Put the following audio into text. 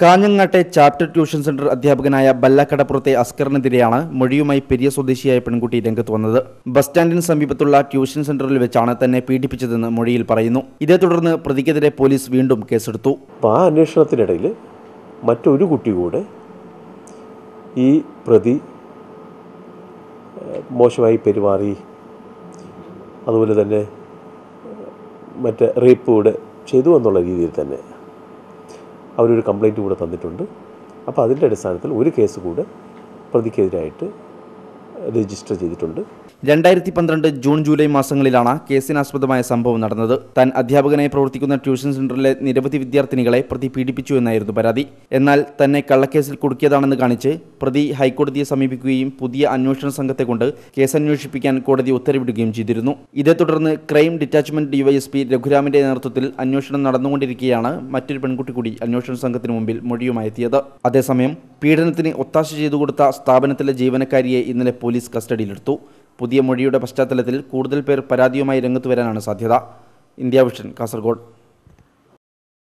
കാഞ്ഞങ്ങാട്ടെ chapter tuition centre അധ്യാപകനായ ബല്ലക്കടപ്പുറത്തെ അസ്കറിനെതിരെയാണ് മൊഴിയുമായി പെരിയ സ്വദേശിയായ പെൺകുട്ടി രംഗത്ത് വന്നത്. ബസ് സ്റ്റാൻഡിന് സമീപത്തുള്ള ട്യൂഷൻ സെന്ററിൽ വെച്ചാണ് തന്നെ പീഡിപ്പിച്ചതെന്ന് മൊഴിയിൽ പറയുന്നു. ഇതേ തുടർന്ന് പ്രതിക്കെതിരെ പോലീസ് വീണ്ടും കേസെടുത്തു. ആ അന്വേഷണത്തിനിടയിൽ മറ്റൊരു കുട്ടി കൂടെ ഈ പ്രതി മോശമായി പെരുമാറി. അതുപോലെ തന്നെ മറ്റ് റേപ്പ് കൂടെ ചെയ്തു എന്നുള്ള രീതിയിൽ തന്നെ അവരൊരു കംപ്ലയിന്റ് കൂടെ തന്നിട്ടുണ്ട്. അപ്പോൾ അതിന്റെ അടിസ്ഥാനത്തിൽ ഒരു കേസ് കൂടെ പ്രതിക്കെതിരായിട്ട് രജിസ്റ്റർ ചെയ്തിട്ടുണ്ട്. രണ്ടായിരത്തി പന്ത്രണ്ട് ജൂൺ ജൂലൈ മാസങ്ങളിലാണ് കേസിനാസ്പദമായ സംഭവം നടന്നത്. താൻ അധ്യാപകനായി പ്രവർത്തിക്കുന്ന ട്യൂഷൻ സെന്ററിലെ നിരവധി വിദ്യാർത്ഥിനികളെ പ്രതി പീഡിപ്പിച്ചു എന്നായിരുന്നു പരാതി. എന്നാൽ തന്നെ കള്ളക്കേസിൽ കുടുക്കിയതാണെന്ന് കാണിച്ച് പ്രതി ഹൈക്കോടതിയെ സമീപിക്കുകയും പുതിയ അന്വേഷണ സംഘത്തെ കൊണ്ട് കേസ് അന്വേഷിപ്പിക്കാൻ കോടതി ഉത്തരവിടുകയും ചെയ്തിരുന്നു. ഇതേ തുടർന്ന് ക്രൈം ഡിറ്റാച്ച്മെന്റ് ഡിവൈഎസ്പി രഘുരാമിന്റെ നേതൃത്വത്തിൽ അന്വേഷണം നടന്നുകൊണ്ടിരിക്കെയാണ് മറ്റൊരു പെൺകുട്ടി കൂടി അന്വേഷണ സംഘത്തിന് മുമ്പിൽ മൊഴിയുമായെത്തിയത്. അതേസമയം പീഡനത്തിന് ഒത്താശ ചെയ്തു കൊടുത്ത സ്ഥാപനത്തിലെ ജീവനക്കാരിയെ ഇന്നലെ പോലീസ് കസ്റ്റഡിയിലെടുത്തു. പുതിയ മൊഴിയുടെ പശ്ചാത്തലത്തിൽ കൂടുതൽ പേർ പരാതിയുമായി രംഗത്ത് വരാനാണ് സാധ്യത. India vision Kasaragod.